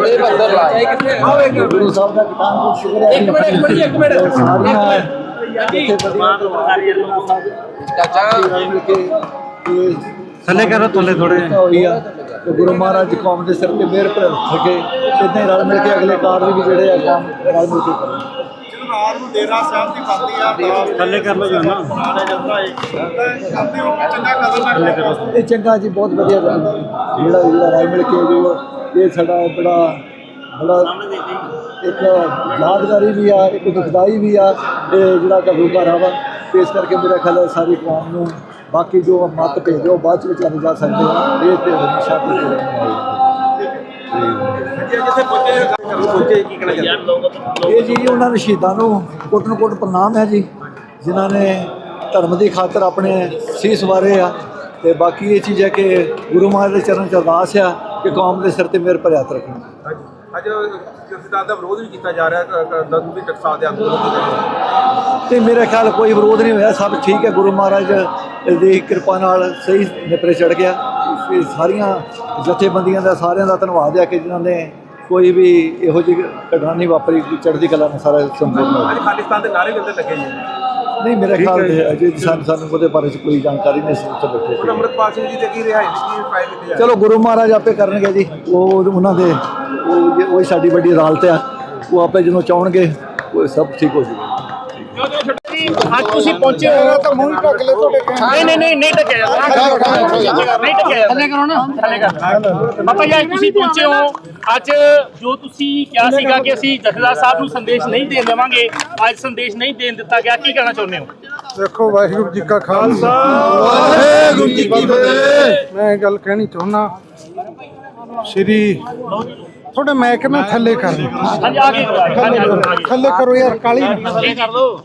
ਬੰਦਰ ਲਾ ਗੁਰੂ ਸਾਹਿਬ ਦਾ ਕਿਤਾਬ ਸ਼ੁਕਰ ਹੈ ਇੱਕ ਮਿੰਟ ਇੱਕ ਮਿੰਟ ਜੀ, ਇੱਕ ਮਿੰਟ। ਚਾਚਾ। ਥੱਲੇ ਕਰੋ ਥੱਲੇ ਥੋੜੇ ਤੇ ਗੁਰੂ ਮਹਾਰਾਜ ਕੌਮ ਦੇ ਸਿਰ ਤੇ ਮਿਹਰ ਭਰ ਸਕੇ ਇਦਾਂ ਹੀ ਰਲ ਮਿਲ ਕੇ ਅਗਲੇ ਕਾਰਜ ਵੀ ਜਿਹੜੇ ਆ ਕੰਮ ਰਲ ਮਿਲ ਕੇ ਕਰਨ। ਰਾਤ ਨੂੰ ਡੇਰਾ ਸਾਹਿਬ ਦੀ ਬਣਦੀ ਆ ਥੱਲੇ ਕਰ ਲਓ ਜੀ ਨਾ ਕਰਦੇ ਹੋ ਚੰਗਾ ਕਦਮ ਇਹ ਚੰਗਾ ਜੀ ਬਹੁਤ ਵਧੀਆ ਗੱਲ ਹੈ। ਜਿਹੜਾ ਜਿਹੜਾ ਰਲ ਮਿਲ ਕੇ ਜੋ ਇਹ ਸਾਡਾ ਬੜਾ ਬੜਾ ਇੱਕ ਯਾਦਗਾਰੀ ਵੀ ਆ, ਇੱਕ ਦੁਖਦਾਈ ਵੀ ਆ ਇਹ ਜਿਹੜਾ ਘਬੂਕਾਰਾ ਵਾ, ਤੇ ਇਸ ਕਰਕੇ ਮੇਰਾ ਖਿਆਲ ਹੈ ਸਾਰੀ ਕੌਮ ਨੂੰ ਬਾਕੀ ਜੋ ਮਤ ਭੇਜੇ ਉਹ ਬਾਅਦ ਚ ਵਿਚਾਰੇ ਜਾ ਸਕਦੇ ਆ, ਇਹ ਤੇ ਹਮੇਸ਼ਾ ਤੇ ਇਹ ਜੀ ਉਹਨਾਂ ਦੇ ਸ਼ਹੀਦਾਂ ਨੂੰ ਕੋਟ ਨੂੰ ਕੋਟ ਪ੍ਰਣਾਮ ਹੈ ਜੀ, ਜਿਨ੍ਹਾਂ ਨੇ ਧਰਮ ਦੀ ਖਾਤਰ ਆਪਣੇ ਸੀਸ ਵਾਰੇ ਆ, ਤੇ ਬਾਕੀ ਇਹ ਚੀਜ਼ ਹੈ ਕਿ ਗੁਰੂ ਮਹਾਰਾਜ ਦੇ ਚਰਨ ਚ ਅਰਦਾਸ ਆ ਕਿ ਕੌਮ ਦੇ ਸਿਰ ਤੇ ਮਿਹਰ ਭਰਿਆ ਹੱਥ ਰੱਖਣ। ਅੱਜ ਜਥੇਦਾਰ ਦਾ ਵਿਰੋਧ ਵੀ ਕੀਤਾ ਜਾ ਰਿਹਾ ਦੰਦੂ ਦੀ ਟਕਸਾਲ ਦੇ ਅੰਦੋਲਨ ਤੇ ਮੇਰੇ ਖਿਆਲ ਕੋਈ ਵਿਰੋਧ ਨਹੀਂ ਹੋਇਆ ਸਭ ਠੀਕ ਹੈ। ਗੁਰੂ ਮਹਾਰਾਜ ਦੀ ਕਿਰਪਾ ਨਾਲ ਸਹੀ ਨਿਪਰੇ ਚੜ ਗਿਆ। ਇਹ ਸਾਰੀਆਂ ਜਥੇਬੰਦੀਆਂ ਦਾ ਸਾਰਿਆਂ ਦਾ ਧੰਨਵਾਦ ਹੈ ਕਿ ਜਿਨ੍ਹਾਂ ਨੇ ਕੋਈ ਵੀ ਇਹੋ ਜਿਹੀ ਘਟਨਾ ਨਹੀਂ ਵਾਪਰੀ ਚੜ੍ਹਦੀ ਕਲਾ ਨਾਲ ਸਾਰਾ ਸੰਪੂਰਨ ਹੋ ਗਿਆ। ਅੱਜ ਖਾਲਿਸਤਾਨ ਦੇ ਨਾਰੇ ਵੀ ਲੱਗੇ ਜੀ। ਨਹੀਂ ਮੇਰੇ ਖਿਆਲ ਤੇ ਅਜੇ ਸਾਨੂੰ ਸਾਨੂੰ ਉਹਦੇ ਬਾਰੇ 'ਚ ਕੋਈ ਜਾਣਕਾਰੀ ਨਹੀਂ ਸੀ ਉੱਥੇ ਬੈਠੇ ਹੁਣ ਸੀ। ਅੰਮ੍ਰਿਤਪਾਲ ਸਿੰਘ ਜੀ ਤੇ ਕੀ ਰਿਹਾ ਕੀ ਟਰਾਈ ਕੀਤੀ ਚਲੋ ਗੁਰੂ ਮਹਾਰਾਜ ਆਪੇ ਕਰਨਗੇ ਜੀ। ਉਹ ਉਹਨਾਂ ਦੇ ਉਹ ਸਾਡੀ ਵੱਡੀ ਅਦਾਲਤ ਆ ਉਹ ਆਪੇ ਜਦੋਂ ਚਾਹਣਗੇ ਉਹ ਸਭ ਠੀਕ ਹੋ ਅੱਜ ਤੁਸੀਂ ਪਹੁੰਚੇ ਹੋ। ਤਾਂ ਮੂੰਹ ਢੱਕ ਲੈ ਤੁਹਾਡੇ ਨਹੀਂ ਨਹੀਂ ਨਹੀਂ ਨਹੀਂ ਢੱਕਿਆ ਜਾਂਦਾ। ਨਹੀਂ ਢੱਕਿਆ ਥੱਲੇ ਕਰੋ ਨਾ। ਥੱਲੇ ਕਰ। ਪਾਪਾ ਜੀ ਅੱਜ ਤੁਸੀਂ ਪਹੁੰਚੇ ਹੋ। ਅੱਜ ਜੋ ਤੁਸੀਂ ਕਿਹਾ ਸੀਗਾ ਕਿ ਅਸੀਂ ਜਥੇਦਾਰ ਸਾਹਿਬ ਨੂੰ ਸੰਦੇਸ਼ ਨਹੀਂ ਦੇਣ ਦੇਵਾਂਗੇ ਅੱਜ ਸੰਦੇਸ਼ ਨਹੀਂ ਦੇਣ ਦਿੱਤਾ ਗਿਆ। ਕੀ ਕਹਿਣਾ ਚਾਹੁੰਦੇ ਹੋ? ਦੇਖੋ ਵਾਹਿਗੁਰੂ ਜੀ ਕਾ ਖਾਲਸਾ। ਵਾਹਿਗੁਰੂ ਜੀ ਕੀ ਫਤਿਹ। ਮੈਂ ਇਹ ਗੱਲ ਕਹਿਣੀ ਚਾਹੁੰਦਾ ਸ਼੍ਰੀ ਥੋੜੇ ਮੈਂ ਕਿ ਮੈਂ ਥੱਲੇ ਕਰ ਲਓ। ਹਾਂਜੀ ਆ ਗਏ। ਹਾਂਜੀ ਹਾਂਜੀ ਥੱਲੇ ਕਰੋ। ਯਾਰ ਕਾਲੀ ਕਰ ਲਓ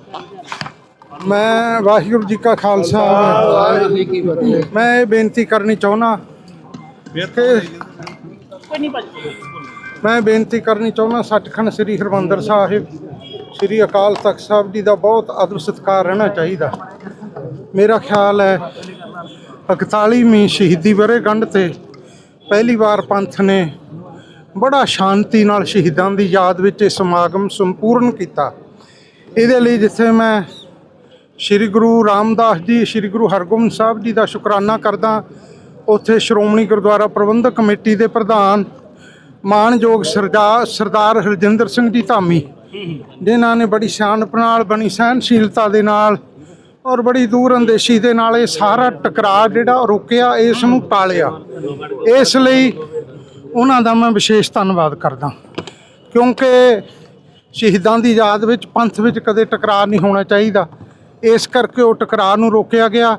ਮੈਂ ਵਾਹਿਗੁਰੂ ਜੀ ਕਾ ਖਾਲਸਾ। ਵਾਹਿਗੁਰੂ ਮੈਂ ਇਹ ਬੇਨਤੀ ਕਰਨੀ ਚਾਹੁੰਦਾ ਕਿ ਮੈਂ ਬੇਨਤੀ ਕਰਨੀ ਚਾਹੁੰਦਾ ਸੱਚਖੰਡ ਸ੍ਰੀ ਹਰਮੰਦਰ ਸਾਹਿਬ, ਸ੍ਰੀ ਅਕਾਲ ਤਖਤ ਸਾਹਿਬ ਜੀ ਦਾ ਬਹੁਤ ਆਦਰ ਸਤਿਕਾਰ ਰਹਿਣਾ ਚਾਹੀਦਾ। ਮੇਰਾ ਖਿਆਲ ਹੈ 41ਵੀਂ ਸ਼ਹੀਦੀ ਵਰ੍ਹੇਗੰਢ ਤੇ ਪਹਿਲੀ ਵਾਰ ਪੰਥ ਨੇ ਬੜਾ ਸ਼ਾਂਤੀ ਨਾਲ ਸ਼ਹੀਦਾਂ ਦੀ ਯਾਦ ਵਿੱਚ ਇਹ ਸਮਾਗਮ ਸੰਪੂਰਨ ਕੀਤਾ। ਇਹਦੇ ਲਈ ਜਿੱਥੇ ਮੈਂ ਸ੍ਰੀ ਗੁਰੂ ਰਾਮਦਾਸ ਜੀ, ਸ੍ਰੀ ਗੁਰੂ ਹਰਗੋਬਿੰਦ ਸਾਹਿਬ ਜੀ ਦਾ ਸ਼ੁਕਰਾਨਾ ਕਰਦਾ ਉੱਥੇ ਸ਼੍ਰੋਮਣੀ ਗੁਰਦੁਆਰਾ ਪ੍ਰਬੰਧਕ ਕਮੇਟੀ ਦੇ ਪ੍ਰਧਾਨ ਮਾਨਯੋਗ ਸਰਦਾਰ ਸਰਦਾਰ ਹਰਜਿੰਦਰ ਸਿੰਘ ਜੀ ਧਾਮੀ, ਜਿਨ੍ਹਾਂ ਨੇ ਬੜੀ ਸਿਆਣਪ ਨਾਲ ਬਣੀ ਸਹਿਨਸ਼ੀਲਤਾ ਦੇ ਨਾਲ ਔਰ ਬੜੀ ਦੂਰ ਅੰਦੇਸ਼ੀ ਦੇ ਨਾਲ ਇਹ ਸਾਰਾ ਟਕਰਾਅ ਜਿਹੜਾ ਰੋਕਿਆ, ਇਸ ਨੂੰ ਟਾਲਿਆ। ਇਸ ਲਈ ਉਹਨਾਂ ਦਾ ਮੈਂ ਵਿਸ਼ੇਸ਼ ਧੰਨਵਾਦ ਕਰਦਾ ਕਿਉਂਕਿ ਸ਼ਹੀਦਾਂ ਦੀ ਯਾਦ ਵਿੱਚ, ਪੰਥ ਵਿੱਚ ਕਦੇ ਟਕਰਾਅ ਨਹੀਂ ਹੋਣਾ ਚਾਹੀਦਾ। ਇਸ ਕਰਕੇ ਉਹ ਟਕਰਾਅ ਨੂੰ ਰੋਕਿਆ ਗਿਆ।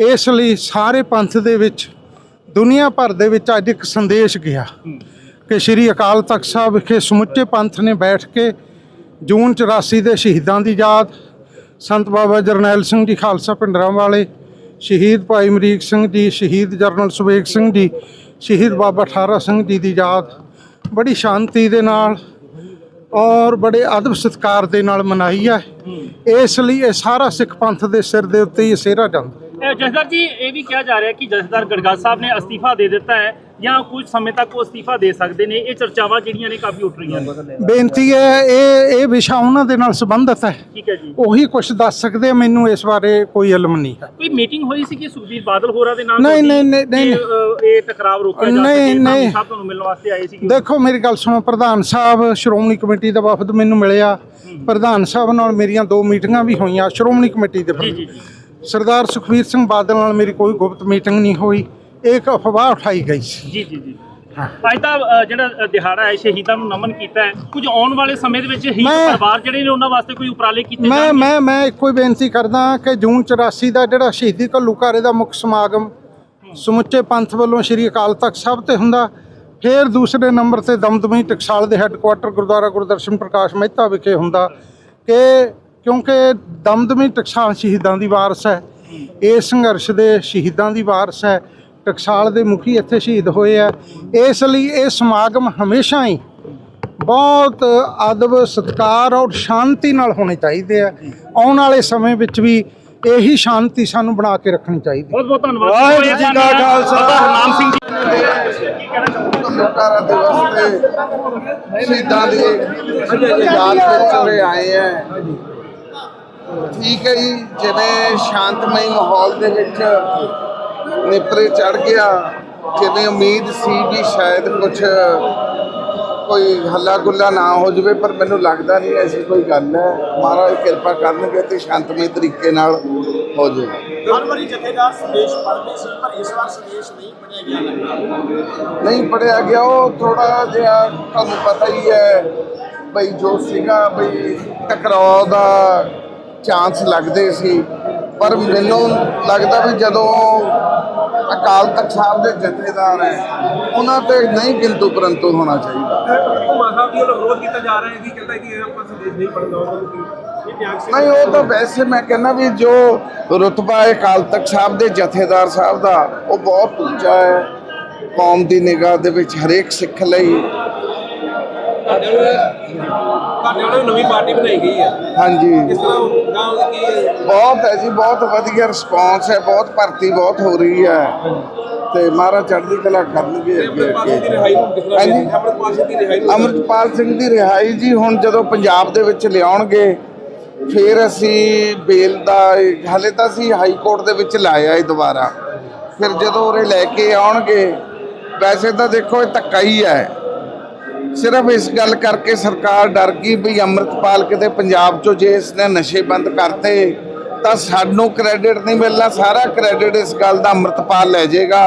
ਇਸ ਲਈ ਸਾਰੇ ਪੰਥ ਦੇ ਵਿੱਚ, ਦੁਨੀਆ ਭਰ ਦੇ ਵਿੱਚ ਅੱਜ ਇੱਕ ਸੰਦੇਸ਼ ਗਿਆ ਕਿ ਸ੍ਰੀ ਅਕਾਲ ਤਖਤ ਸਾਹਿਬ ਵਿਖੇ ਸਮੁੱਚੇ ਪੰਥ ਨੇ ਬੈਠ ਕੇ ਜੂਨ 84 ਦੇ ਸ਼ਹੀਦਾਂ ਦੀ ਯਾਦ, ਸੰਤ ਬਾਬਾ ਜਰਨੈਲ ਸਿੰਘ ਜੀ, ਖਾਲਸਾ ਪਿੰਡਰਾਂ ਵਾਲੇ, ਸ਼ਹੀਦ ਭਾਈ ਅਮਰੀਕ ਸਿੰਘ ਜੀ, ਸ਼ਹੀਦ ਜਰਨਲ ਸੁਵੇਗ ਸਿੰਘ ਜੀ, ਸ਼ਹੀਦ ਬਾਬਾ ਠਾਰਾ ਸਿੰਘ ਜੀ ਦੀ ਯਾਦ। ਬੜੀ ਸ਼ਾਂਤੀ ਦੇ ਨਾਲ ਔਰ ਬੜੇ ਅਦਬ ਸਤਿਕਾਰ ਦੇ ਨਾਲ ਮਨਾਈ ਹੈ। ਇਸ ਲਈ ਇਹ ਸਾਰਾ ਸਿੱਖ ਪੰਥ ਦੇ ਸਿਰ ਦੇ ਉੱਤੇ ਹੀ ਸਿਹਰਾ ਜਾਂਦਾ। ਇਹ ਜਥੇਦਾਰ ਜੀ ਇਹ ਵੀ ਕਿਹਾ ਜਾ ਰਿਹਾ ਕਿ ਜਥੇਦਾਰ ਗੜਗੜ ਸਾਹਿਬ ਨੇ ਅਸਤੀਫਾ ਦੇ ਦਿੱਤਾ ਹੈ ਜਾਂ ਕੁਝ ਸਮੇਂ ਤੱਕ ਉਹ ਅਸਤੀਫਾ ਦੇ ਸਕਦੇ ਨੇ। ਇਹ ਚਰਚਾਵਾਂ ਜਿਹੜੀਆਂ ਨੇ ਕਾਫੀ ਉੱਠ ਰਹੀਆਂ ਨੇ। ਬੇਨਤੀ ਹੈ ਇਹ ਇਹ ਵਿਸ਼ਾ ਉਹਨਾਂ ਦੇ ਨਾਲ ਸੰਬੰਧਿਤ ਹੈ। ਠੀਕ ਹੈ ਜੀ। ਉਹੀ ਕੁਝ ਦੱਸ ਸਕਦੇ ਮੈਨੂੰ ਇਸ ਬਾਰੇ ਕੋਈ ਇਲਮ ਨਹੀਂ ਹੈ। ਕੋਈ ਮੀਟਿੰਗ ਹੋਈ ਸੀ ਕਿ ਸੁਖਬੀਰ ਬਾਦਲ ਹੋਰਾਂ ਦੇ ਨਾਲ ਨਹੀਂ, ਨਹੀਂ, ਨਹੀਂ, ਇਹ ਟਕਰਾਵ ਰੋਕਿਆ ਜਾ ਨਹੀਂ, ਸਕੇ ਨਹੀਂ। ਸਾਹਿਬ ਤੁਹਾਨੂੰ ਮਿਲਣ ਵਾਸਤੇ ਆਏ ਸੀ ਦੇਖੋ ਮੇਰੀ ਗੱਲ ਸੁਣੋ ਪ੍ਰਧਾਨ ਸਾਹਿਬ ਸ਼੍ਰੋਮਣੀ ਕਮੇਟੀ ਦਾ ਵਫਦ ਮੈਨੂੰ ਮਿਲਿਆ। ਪ੍ਰਧਾਨ ਸਾਹਿਬ ਨਾਲ ਮੇਰੀਆਂ ਦੋ ਮੀਟਿੰਗਾਂ ਵੀ ਹੋਈਆਂ ਸ਼੍ਰੋਮਣੀ ਕਮੇਟੀ ਦੇ ਜੀ ਜੀ। ਸਰਦਾਰ ਸੁਖਬੀਰ ਸਿੰਘ ਬਾਦਲ ਨਾਲ ਮੇਰੀ ਕੋਈ ਗੁਪਤ ਮੀਟਿੰਗ ਨਹੀਂ ਹੋਈ। ਇੱਕ ਅਫਵਾਹ ਉਠਾਈ ਗਈ ਸੀ। ਜੀ ਜੀ ਜੀ। ਅੱਜ ਅ, ਜਿਹੜਾ ਦਿਹਾੜਾ ਹੈ ਸ਼ਹੀਦਾਂ ਨੂੰ ਨਮਨ ਕੀਤਾ ਹੈ ਕੁਝ ਆਉਣ ਵਾਲੇ ਸਮੇਂ ਦੇ ਵਿੱਚ ਸ਼ਹੀਦ ਮੈਂ- ਪਰਿਵਾਰ ਜਿਹੜੇ ਨੇ ਉਹਨਾਂ ਵਾਸਤੇ ਕੋਈ ਉਪਰਾਲੇ ਕੀਤੇ ਮੈਂ ਜਾਣਗੇ? ਮੈਂ ਮੈਂ ਇੱਕੋ ਹੀ ਬੇਨਤੀ ਕਰਦਾ ਕਿ ਜੂਨ 84 ਦਾ ਜਿਹੜਾ ਸ਼ਹੀਦੀ ਘੱਲੂਘਾਰੇ ਦਾ ਮੁੱਖ ਸਮਾਗਮ ਸਮੁੱਚੇ ਪੰਥ ਵੱਲੋਂ ਸ੍ਰੀ ਅਕਾਲ ਤਖਤ ਸਾਹਿਬ ਤੇ ਹੁੰਦਾ ਫਿਰ ਦੂਸਰੇ ਨੰਬਰ ਤੇ ਦਮਦਮੀ ਟਕਸਾਲ ਦੇ ਹੈੱਡਕੁਆਟਰ ਗੁਰਦੁਆਰਾ ਗੁਰਦਰਸ਼ਨ ਪ੍ਰਕਾਸ਼ ਮਹਿਤਾ ਵਿਖੇ ਹੁੰਦਾ ਕਿ ਕਿਉਂਕਿ ਦਮਦਮੀ ਟਕਸਾਲ ਸ਼ਹੀਦਾਂ ਦੀ ਵਾਰਸ ਹੈ। ਇਹ ਸੰਘਰਸ਼ ਦੇ ਸ਼ਹੀਦਾਂ ਦੀ ਵਾਰਸ ਹੈ। ਟਕਸਾਲ ਦੇ ਮੁਖੀ ਇੱਥੇ ਸ਼ਹੀਦ ਹੋਏ ਆ। ਇਸ ਲਈ ਇਹ ਸਮਾਗਮ ਹਮੇਸ਼ਾ ਹੀ ਬਹੁਤ ਅਦਬ ਸਤਿਕਾਰ ਔਰ ਸ਼ਾਂਤੀ ਨਾਲ ਹੋਣੇ ਚਾਹੀਦੇ ਆ। ਆਉਣ ਵਾਲੇ ਸਮੇਂ ਵਿੱਚ ਵੀ ਇਹੀ ਸ਼ਾਂਤੀ ਸਾਨੂੰ ਬਣਾ ਕੇ ਰੱਖਣੀ ਚਾਹੀਦੀ। ਬਹੁਤ ਬਹੁਤ ਧੰਨਵਾਦ। ਵਾਹਿਗੁਰੂ ਜੀ ਕਾ ਖਾਲਸਾ। ਹਰਨਾਮ ਸਿੰਘ ਜੀ। ਲੋਕਾਰਾ ਦਿਵਸ ਤੇ ਸ਼ਹੀਦਾਂ ਦੀ ਯਾਦ ਵਿੱਚ ਆਏ ਹੈ ਠੀਕ ਹੈ ਜੀ ਜਿਵੇਂ ਸ਼ਾਂਤਮਈ ਮਾਹੌਲ ਦੇ ਵਿੱਚ ਨਿਪਰੇ ਚੜ ਗਿਆ ਜਿਵੇਂ ਉਮੀਦ ਸੀ ਵੀ ਸ਼ਾਇਦ ਕੁਝ ਕੋਈ ਹੱਲਾ ਗੁੱਲਾ ਨਾ ਹੋ ਜਾਵੇ ਪਰ ਮੈਨੂੰ ਲੱਗਦਾ ਨਹੀਂ ਐਸੀ ਕੋਈ ਗੱਲ ਹੈ। ਮਹਾਰਾਜ ਕਿਰਪਾ ਕਰਨਗੇ ਤੇ ਸ਼ਾਂਤਮਈ ਤਰੀਕੇ ਨਾਲ ਹੋ ਜਾਏਗਾ ਹਰ ਵਾਰੀ ਜਥੇਦਾਰ ਸੰਦੇਸ਼ ਪੜ੍ਹਦੇ ਸੀ ਪਰ ਇਸ ਵਾਰ ਸੰਦੇਸ਼ ਨਹੀਂ ਪੜਿਆ ਗਿਆ। ਲੱਗਦਾ ਨਹੀਂ ਪੜਿਆ ਗਿਆ ਉਹ ਥੋੜਾ ਜਿਹਾ ਤੁਹਾਨੂੰ ਪਤਾ ਹੀ ਹੈ ਬਈ ਜੋ ਸੀਗਾ ਬਈ ਟਕਰਾਅ ਦਾ ਚਾਂਸ ਲੱਗਦੇ ਸੀ। ਪਰ ਮੈਨੂੰ ਲੱਗਦਾ ਵੀ ਜਦੋਂ ਅਕਾਲ ਤਖਤ ਸਾਹਿਬ ਦੇ ਜਥੇਦਾਰ ਹੈ ਉਹਨਾਂ ਤੇ ਨਹੀਂ ਕਿੰਤੂ ਪਰੰਤੂ ਹੋਣਾ ਚਾਹੀਦਾ। ਨਹੀਂ ਉਹ ਤਾਂ ਵੈਸੇ ਮੈਂ ਕਹਿੰਦਾ ਵੀ ਜੋ ਰੁਤਬਾ ਹੈ ਅਕਾਲ ਤਖਤ ਸਾਹਿਬ ਦੇ ਜਥੇਦਾਰ ਸਾਹਿਬ ਦਾ ਉਹ ਬਹੁਤ ਉੱਚਾ ਹੈ। ਕੌਮ ਦੀ ਨਿਗਾਹ ਦੇ ਵਿੱਚ ਹਰੇਕ ਸਿੱਖ ਲਈ। ਤੁਹਾਡੇ ਵੱਲੋਂ ਨਵੀਂ ਪਾਰਟੀ ਬਣਾਈ ਗਈ ਹੈ। ਹਾਂਜੀ। ਇਸ ਤਰ੍ਹਾਂ ਬਹੁਤ ਹੈ ਜੀ ਬਹੁਤ ਵਧੀਆ ਰਿਸਪਾਂਸ ਹੈ ਬਹੁਤ ਭਰਤੀ ਬਹੁਤ ਹੋ ਰਹੀ ਹੈ। ਤੇ ਮਹਾਰਾਜ ਚੜ੍ਹਦੀ ਕਲਾ ਕਰਨਗੇ ਅੱਗੇ ਅੱਗੇ। ਅਮਰਪਾਲ ਸਿੰਘ ਦੀ ਰਿਹਾਈ ਜੀ ਹੁਣ ਜਦੋਂ ਪੰਜਾਬ ਦੇ ਵਿੱਚ ਲਿਆਉਣਗੇ ਫਿਰ ਅਸੀਂ ਬੇਲ ਦਾ ਹਲੇ ਤਾਂ ਅਸੀਂ ਹਾਈ ਕੋਰਟ ਦੇ ਵਿੱਚ ਲਾਇਆ ਇਹ ਦੁਬਾਰਾ। ਫਿਰ ਜਦੋਂ ਉਰੇ ਲੈ ਕੇ ਆਉਣਗੇ ਵੈਸੇ ਤਾਂ ਦੇਖੋ ਇਹ ਧੱਕਾ ਹੀ ਹੈ। ਸਿਰਫ ਇਸ ਗੱਲ ਕਰਕੇ ਸਰਕਾਰ ਡਰ ਗਈ ਵੀ ਅੰਮ੍ਰਿਤਪਾਲ ਕਿਤੇ ਪੰਜਾਬ ਚੋਂ ਜੇ ਇਸਨੇ ਨਸ਼ੇ ਬੰਦ ਕਰਤੇ ਤਾਂ ਸਾਨੂੰ ਕ੍ਰੈਡਿਟ ਨਹੀਂ ਮਿਲਣਾ ਸਾਰਾ ਕ੍ਰੈਡਿਟ ਇਸ ਗੱਲ ਦਾ ਅੰਮ੍ਰਿਤਪਾਲ ਲੈ ਜਾਏਗਾ।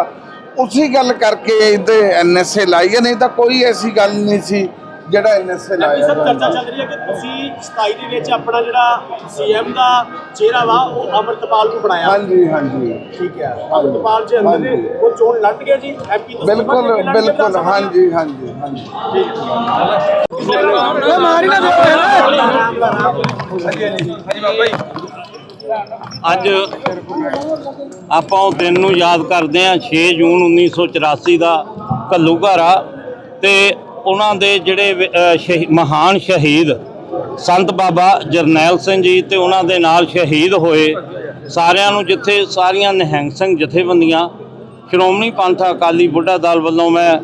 ਉਸੇ ਗੱਲ ਕਰਕੇ ਇਹਦੇ ਐਨਐਸਏ ਲਾਈ ਨਹੀਂ ਤਾਂ ਕੋਈ ਐਸੀ ਗੱਲ ਨਹੀਂ ਸੀ ਜਿਹੜਾ ਐਨਐਸਏ ਲਾਇਆ ਚਰਚਾ ਚੱਲ ਰਹੀ ਹੈ ਕਿ ਤੁਸੀਂ 27 ਦੇ ਵਿੱਚ ਆਪਣਾ ਜਿਹੜਾ ਸੀਐਮ ਦਾ ਚਿਹਰਾ ਵਾ ਉਹ ਅਮਰਤਪਾਲ ਨੂੰ ਬਣਾਇਆ। ਹਾਂਜੀ ਹਾਂਜੀ। ਠੀਕ ਹੈ। ਅਮਰਤਪਾਲ ਜੀ ਅੰਦਰ ਨੇ ਉਹ ਚੋਣ ਲੜ ਗਿਆ ਜੀ ਐਮਪੀ ਤੋਂ ਬਿਲਕੁਲ ਬਿਲਕੁਲ। ਹਾਂਜੀ ਹਾਂਜੀ ਹਾਂਜੀ। ਅੱਜ ਆਪਾਂ ਉਹ ਦਿਨ ਨੂੰ ਯਾਦ ਕਰਦੇ ਹਾਂ 6 ਜੂਨ 1984 ਦਾ ਘੱਲੂਘਾਰਾ ਤੇ ਉਹਨਾਂ ਦੇ ਜਿਹੜੇ ਮਹਾਨ ਸ਼ਹੀਦ ਸੰਤ ਬਾਬਾ ਜਰਨੈਲ ਸਿੰਘ ਜੀ ਤੇ ਉਹਨਾਂ ਦੇ ਨਾਲ ਸ਼ਹੀਦ ਹੋਏ। ਸਾਰਿਆਂ ਨੂੰ ਜਿੱਥੇ ਸਾਰੀਆਂ ਨਿਹੰਗ ਸਿੰਘ ਜਥੇਬੰਦੀਆਂ, ਸ਼੍ਰੋਮਣੀ ਪੰਥ ਅਕਾਲੀ ਬੁੱਢਾ ਦਲ ਵੱਲੋਂ ਮੈਂ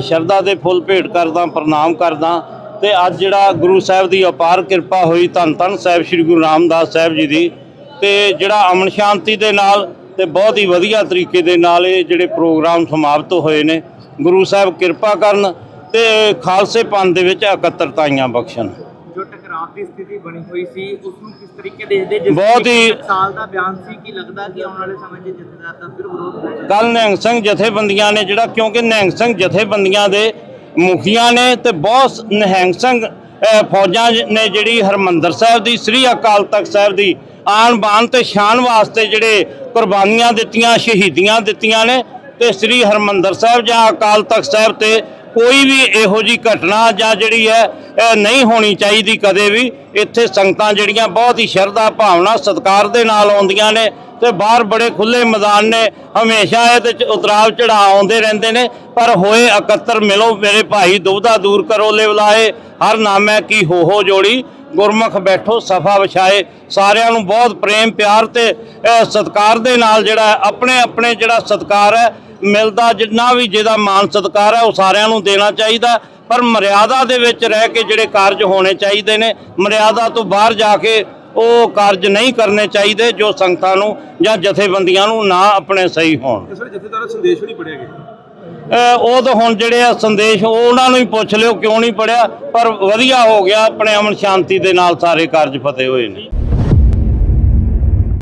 ਸ਼ਰਧਾ ਦੇ ਫੁੱਲ ਭੇਟ ਕਰਦਾ, ਪ੍ਰਣਾਮ ਕਰਦਾ ਤੇ ਅੱਜ ਜਿਹੜਾ ਗੁਰੂ ਸਾਹਿਬ ਦੀ ਅਪਾਰ ਕਿਰਪਾ ਹੋਈ ਧੰਨ ਧੰਨ ਸਾਹਿਬ ਸ੍ਰੀ ਗੁਰੂ ਰਾਮਦਾਸ ਸਾਹਿਬ ਜੀ ਦੀ ਤੇ ਜਿਹੜਾ ਅਮਨ ਸ਼ਾਂਤੀ ਦੇ ਨਾਲ ਤੇ ਬਹੁਤ ਹੀ ਵਧੀਆ ਤਰੀਕੇ ਦੇ ਨਾਲ ਇਹ ਜਿਹੜੇ ਪ੍ਰੋਗਰਾਮ ਸਮਾਪਤ ਹੋਏ ਨੇ। ਗੁਰੂ ਸਾਹਿਬ ਕਿਰਪਾ ਕਰਨ ਤੇ ਖਾਲਸੇ ਪੰਥ ਦੇ ਵਿੱਚ ਇਕੱਤਰਤਾਈਆਂ ਬਖਸ਼ਣ। ਜੋ ਟਕਰਾਅ ਦੀ ਸਥਿਤੀ ਬਣੀ ਹੋਈ ਸੀ ਉਸ ਨੂੰ ਕਿਸ ਤਰੀਕੇ ਦੇਖਦੇ ਜਿਸ ਬਹੁਤ ਹੀ- ਸਾਲ ਦਾ ਬਿਆਨ ਸੀ ਕਿ ਲੱਗਦਾ ਕਿ ਆਉਣ ਵਾਲੇ ਸਮੇਂ 'ਚ ਜਥੇਦਾਰ ਦਾ ਫਿਰ ਵਿਰੋਧ ਕੱਲ ਨਿਹੰਗ ਸਿੰਘ ਜਥੇਬੰਦੀਆਂ ਨੇ ਜਿਹੜਾ ਕਿਉਂਕਿ ਨਿਹੰਗ ਸਿੰਘ ਜਥੇਬੰਦੀਆਂ ਦੇ ਮੁਖੀਆਂ ਨੇ ਤੇ ਬਹੁਤ ਨਿਹੰਗ ਸਿੰਘ ਫੌਜਾਂ ਨੇ ਜਿਹੜੀ ਹਰਮੰਦਰ ਸਾਹਿਬ ਦੀ ਸ੍ਰੀ ਅਕਾਲ ਤਖਤ ਸਾਹਿਬ ਦੀ ਆਨ ਬਾਨ ਤੇ ਸ਼ਾਨ ਵਾਸਤੇ ਜਿਹੜੇ ਕੁਰਬਾਨੀਆਂ ਦਿੱਤੀਆਂ ਸ਼ਹੀਦੀਆਂ ਦਿੱਤੀਆਂ ਨੇ ਤੇ ਸ੍ਰੀ ਹਰਮੰਦਰ ਸਾਹਿਬ ਜਾਂ ਅਕਾਲ ਤਖਤ ਸਾਹਿਬ ਤੇ ਕੋਈ ਵੀ ਇਹੋ ਜੀ ਘਟਨਾ ਜਾਂ ਜਿਹੜੀ ਹੈ ਨਹੀਂ ਹੋਣੀ ਚਾਹੀਦੀ ਕਦੇ ਵੀ। ਇੱਥੇ ਸੰਗਤਾਂ ਜਿਹੜੀਆਂ ਬਹੁਤ ਹੀ ਸ਼ਰਧਾ ਭਾਵਨਾ ਸਤਿਕਾਰ ਦੇ ਨਾਲ ਆਉਂਦੀਆਂ ਨੇ ਤੇ ਬਾਹਰ ਬੜੇ ਖੁੱਲੇ ਮੈਦਾਨ ਨੇ। ਹਮੇਸ਼ਾ ਇਹਦੇ ਚ ਉਤਰਾਵ ਚੜਾਅ ਆਉਂਦੇ ਰਹਿੰਦੇ ਨੇ। ਪਰ ਹੋਏ ਇਕੱਤਰ ਮਿਲੋ ਮੇਰੇ ਭਾਈ ਦੁਬਦਾ ਦੂਰ ਕਰੋ ਲਿਵਲਾਏ ਹਰ ਨਾਮੈ ਕੀ ਹੋ ਹੋ ਜੋੜੀ। ਗੁਰਮੁਖ ਬੈਠੋ ਸਫਾ ਵਿਛਾਏ। ਸਾਰਿਆਂ ਨੂੰ ਬਹੁਤ ਪ੍ਰੇਮ ਪਿਆਰ ਤੇ ਅਹ, ਸਤਿਕਾਰ ਦੇ ਨਾਲ ਜਿਹੜਾ ਆਪਣੇ ਆਪਣੇ ਜਿਹੜਾ ਸਤਿਕਾਰ ਹੈ ਮਿਲਦਾ ਜਿੰਨਾ ਵੀ ਜਿਹਦਾ ਮਾਨ ਸਤਿਕਾਰ ਹੈ ਉਹ ਸਾਰਿਆਂ ਨੂੰ ਦੇਣਾ ਚਾਹੀਦਾ। ਪਰ ਮਰਿਆਦਾ ਦੇ ਵਿੱਚ ਰਹਿ ਕੇ ਜਿਹੜੇ ਕਾਰਜ ਹੋਣੇ ਚਾਹੀਦੇ ਨੇ ਮਰਿਆਦਾ ਤੋਂ ਬਾਹਰ ਜਾ ਕੇ ਉਹ ਕਾਰਜ ਨਹੀਂ ਕਰਨੇ ਚਾਹੀਦੇ ਜੋ ਸੰਗਤਾਂ ਨੂੰ ਜਾਂ ਜਥੇਬੰਦੀਆਂ ਨੂੰ ਨਾ ਆਪਣੇ ਸਹੀ ਹੋਣ। ਇਸ ਵੇਲੇ ਜਥੇਦਾਰ ਦਾ ਸੰਦੇਸ਼ ਵੀ ਨਹੀਂ ਪੜਿਆ ਗਿਆ। ਅਹ ਉਹ ਤਾਂ ਹੁਣ ਜਿਹੜੇ ਆ ਸੰਦੇਸ਼ ਉਹ ਉਹਨਾਂ ਨੂੰ ਹੀ ਪੁੱਛ ਲਿਓ ਕਿਉਂ ਨਹੀਂ ਪੜਿਆ ਪਰ ਵਧੀਆ ਹੋ ਗਿਆ ਆਪਣੇ ਅਮਨ ਸ਼ਾਂਤੀ ਦੇ ਨਾਲ ਸਾਰੇ ਕਾਰਜ ਫਤਿਹ ਹੋਏ ਨੇ।